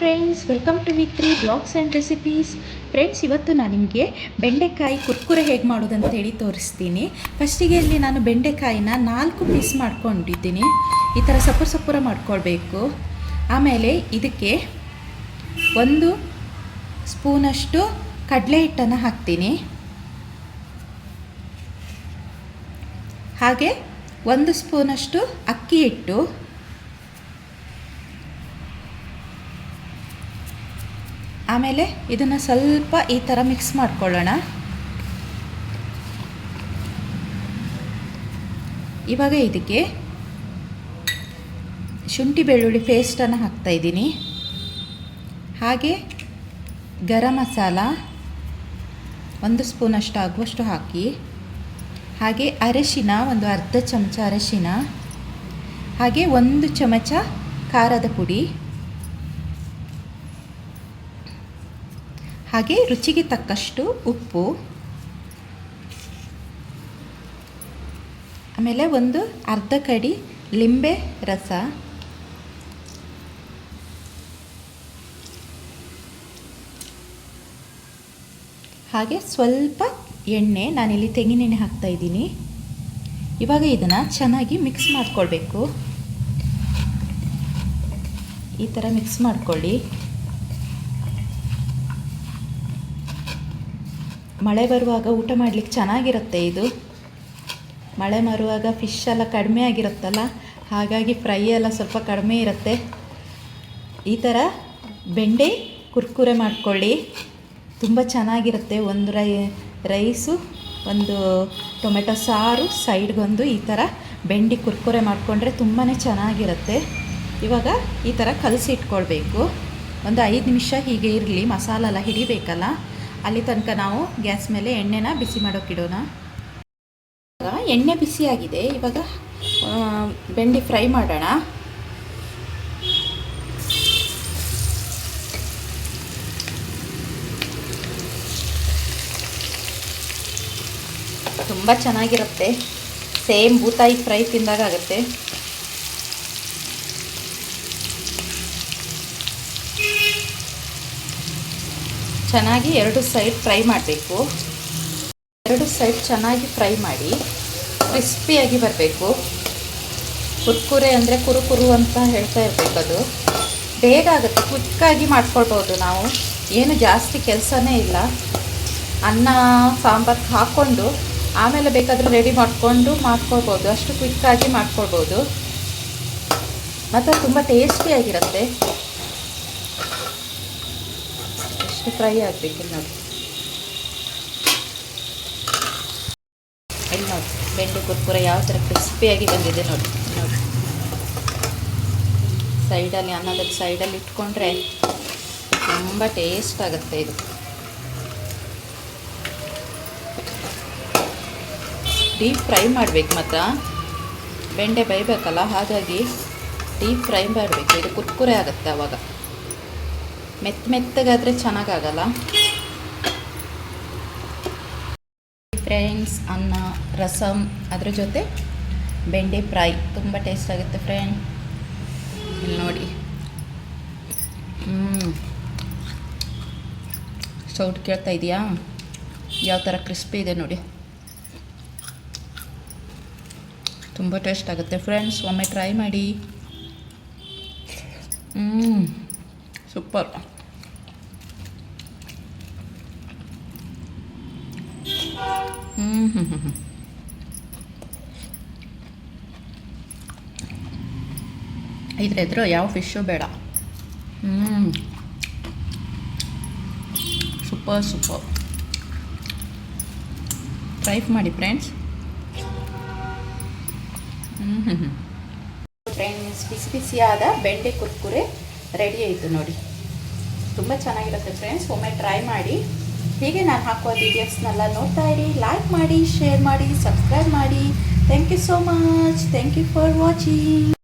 Friends welcome to Vithri blogs and recipes friends ಇವತ್ತು ನಾನು ನಿಮಗೆ ಬೆಂಡೆಕಾಯಿ ಕುರ್ಕುರೆ ಹೇಗೆ ಮಾಡೋದಂತೇಳಿ ತೋರಿಸ್ತೀನಿ. ಫಸ್ಟಿಗೆ ಇಲ್ಲಿ ನಾನು ಬೆಂಡೆಕಾಯಿನ ನಾಲ್ಕು ಪೀಸ್ ಮಾಡ್ಕೊಂಡಿದ್ದೀನಿ. ಈ ಥರ ಸಪುರ ಸಪುರ ಮಾಡ್ಕೊಳ್ಬೇಕು. ಆಮೇಲೆ ಇದಕ್ಕೆ ಒಂದು ಸ್ಪೂನಷ್ಟು ಕಡಲೆ ಹಿಟ್ಟನ್ನು ಹಾಕ್ತೀನಿ. ಹಾಗೆ ಒಂದು ಸ್ಪೂನಷ್ಟು ಅಕ್ಕಿ ಹಿಟ್ಟು. ಆಮೇಲೆ ಇದನ್ನು ಸ್ವಲ್ಪ ಈ ಥರ ಮಿಕ್ಸ್ ಮಾಡ್ಕೊಳ್ಳೋಣ. ಇವಾಗ ಇದಕ್ಕೆ ಶುಂಠಿ ಬೆಳ್ಳುಳ್ಳಿ ಪೇಸ್ಟನ್ನು ಹಾಕ್ತಾಯಿದ್ದೀನಿ ಹಾಗೆ ಗರಂ ಮಸಾಲ ಒಂದು ಸ್ಪೂನಷ್ಟು ಆಗುವಷ್ಟು ಹಾಕಿ, ಹಾಗೆ ಅರಶಿನ ಒಂದು ಅರ್ಧ ಚಮಚ ಅರಶಿನ, ಹಾಗೆ ಒಂದು ಚಮಚ ಖಾರದ ಪುಡಿ. ಹಾಗೆ ರುಚಿಗೆ ತಕ್ಕಷ್ಟು ಉಪ್ಪು. ಆಮೇಲೆ ಒಂದು ಅರ್ಧ ಕಡಿ ಲಿಂಬೆ ರಸ. ಹಾಗೆ ಸ್ವಲ್ಪ ಎಣ್ಣೆ, ನಾನಿಲ್ಲಿ ತೆಂಗಿನೆಣ್ಣೆ ಹಾಕ್ತಾ ಇದ್ದೀನಿ. ಇವಾಗ ಇದನ್ನು ಚೆನ್ನಾಗಿ ಮಿಕ್ಸ್ ಮಾಡಿಕೊಳ್ಬೇಕು. ಈ ಥರ ಮಿಕ್ಸ್ ಮಾಡ್ಕೊಳ್ಳಿ. ಮಳೆ ಬರುವಾಗ ಊಟ ಮಾಡಲಿಕ್ಕೆ ಚೆನ್ನಾಗಿರುತ್ತೆ ಇದು. ಮಳೆ ಬರುವಾಗ ಫಿಶ್ ಎಲ್ಲ ಕಡಿಮೆ ಆಗಿರುತ್ತಲ್ಲ, ಹಾಗಾಗಿ ಫ್ರೈ ಎಲ್ಲ ಸ್ವಲ್ಪ ಕಡಿಮೆ ಇರುತ್ತೆ. ಈ ಥರ ಬೆಂಡೆ ಕುರ್ಕುರೆ ಮಾಡ್ಕೊಳ್ಳಿ. ತುಂಬ ಚೆನ್ನಾಗಿರುತ್ತೆ ಒಂದು ರೈ, ರೈಸು, ಒಂದು ಟೊಮೆಟೊ ಸಾರು ಸೈಡ್ಗೊಂದು ಈ ಥರ ಬೆಂಡಿ ಕುರ್ಕುರೆ ಮಾಡಿಕೊಂಡ್ರೆ ತುಂಬಾ ಚೆನ್ನಾಗಿರುತ್ತೆ. ಇವಾಗ ಈ ಥರ ಕಲಸಿ ಇಟ್ಕೊಳ್ಬೇಕು. ಒಂದು ಐದು ನಿಮಿಷ ಹೀಗೆ ಇರಲಿ, ಮಸಾಲೆಲ್ಲ ಹಿಡಿಬೇಕಲ್ಲ? ಅಲ್ಲಿ ತನಕ ನಾವು ಗ್ಯಾಸ್ ಮೇಲೆ ಎಣ್ಣೆನ ಬಿಸಿ ಮಾಡೋಕ್ಕಿಡೋಣ ಇವಾಗ ಎಣ್ಣೆ ಬಿಸಿಯಾಗಿದೆ. ಇವಾಗ ಬೆಂಡಿ ಫ್ರೈ ಮಾಡೋಣ. ತುಂಬ ಚೆನ್ನಾಗಿರುತ್ತೆ. ಸೇಮ್ ಬೂತಾಯಿ ಫ್ರೈ ತಿಂದಾಗ ಆಗುತ್ತೆ. ಚೆನ್ನಾಗಿ ಎರಡು ಸೈಡ್ ಫ್ರೈ ಮಾಡಬೇಕು. ಎರಡು ಸೈಡ್ ಚೆನ್ನಾಗಿ ಫ್ರೈ ಮಾಡಿ ಕ್ರಿಸ್ಪಿಯಾಗಿ ಬರಬೇಕು. ಕುರ್ಕುರೆ ಅಂದರೆ ಕುರುಕುರು ಕುರು ಅಂತ ಹೇಳ್ತಾ ಇರಬೇಕು ಅದು. ಬೇಗ ಆಗುತ್ತೆ ಕ್ವಿಕ್ಕಾಗಿ ಮಾಡ್ಕೊಳ್ಬೋದು ನಾವು. ಏನು ಜಾಸ್ತಿ ಕೆಲಸನೇ ಇಲ್ಲ. ಅನ್ನ, ಸಾಂಬಾರು ಹಾಕ್ಕೊಂಡು ಆಮೇಲೆ ಬೇಕಾದರೂ ರೆಡಿ ಮಾಡಿಕೊಂಡು ಮಾಡ್ಕೊಳ್ಬೋದು. ಅಷ್ಟು ಕ್ವಿಕ್ಕಾಗಿ ಮಾಡ್ಕೊಳ್ಬೋದು. ಮತ್ತು ತುಂಬ ಟೇಸ್ಟಿಯಾಗಿರುತ್ತೆ ಫ್ರೈ ಆಗಬೇಕು ಇಲ್ಲಿ ನೋಡಿ ಬೆಂಡೆ ಕುರ್ಕುರ ಯಾವ ಥರ ಕ್ರಿಸ್ಪಿಯಾಗಿ ಬಂದಿದೆ ನೋಡಿ. ನೋಡಿ ಸೈಡಲ್ಲಿ ಅನ್ನೋದಕ್ಕೆ ಸೈಡಲ್ಲಿ ಇಟ್ಕೊಂಡ್ರೆ ತುಂಬ ಟೇಸ್ಟ್ ಆಗುತ್ತೆ ಇದು. ಡೀಪ್ ಫ್ರೈ ಮಾಡಬೇಕು ಮಾತ್ರ ಬೆಂಡೆ ಬೈಬೇಕಲ್ಲ ಹಾಗಾಗಿ ಡೀಪ್ ಫ್ರೈ ಮಾಡಬೇಕು. ಇದು ಕುರ್ಕುರೆ ಆಗುತ್ತೆ ಆವಾಗ ಮೆತ್ತ ಮೆತ್ತಗಾದರೆ ಚೆನ್ನಾಗಾಗಲ್ಲ? ಫ್ರೆಂಡ್ಸ್ ಅನ್ನ ರಸಮ್ ಅದ್ರ ಜೊತೆ ಬೆಂಡೆ ಫ್ರೈ. ತುಂಬ ಟೇಸ್ಟ್ ಆಗುತ್ತೆ ಫ್ರೆಂಡ್ ಇಲ್ಲಿ ನೋಡಿ. ಹ್ಞೂ ಸೌಟ್ ಕೇಳ್ತಾ ಇದೆಯಾ? ಯಾವ ಥರ ಕ್ರಿಸ್ಪಿ ಇದೆ ನೋಡಿ. ತುಂಬ ಟೇಸ್ಟ್ ಆಗುತ್ತೆ ಫ್ರೆಂಡ್ಸ್ ಒಮ್ಮೆ ಟ್ರೈ ಮಾಡಿ. ಹ್ಞೂ ಸೂಪರ್. ಹ್ಞೂ ಹ್ಞೂ ಹ್ಞೂ ಹ್ಞೂ ಇದ್ರ ಎದುರು ಯಾವ ಫಿಶ್ಶು ಬೇಡ. ಹ್ಞೂ ಸೂಪರ್ ಸೂಪರ್. ಟ್ರೈ ಮಾಡಿ ಫ್ರೆಂಡ್ಸ್ ಹ್ಞೂ ಹ್ಞೂ ಹ್ಞೂ ಫ್ರೆಂಡ್ಸ್ ಬಿಸಿ ಬಿಸಿಯಾದ ಬೆಂಡೆ ಕುರ್ಕುರೆ. ರೆಡಿ ಆಯಿತು ನೋಡಿ. ತುಂಬ ಚೆನ್ನಾಗಿರುತ್ತೆ ಫ್ರೆಂಡ್ಸ್ ಒಮ್ಮೆ ಟ್ರೈ ಮಾಡಿ. ಹೀಗೆ ನಾನು ಹಾಕುವ ವೀಡಿಯೋಸ್ನೆಲ್ಲ ನೋಡ್ತಾ ಇರಿ. ಲೈಕ್ ಮಾಡಿ ಶೇರ್ ಮಾಡಿ ಸಬ್ಸ್ಕ್ರೈಬ್ ಮಾಡಿ. Thank you so much thank you for watching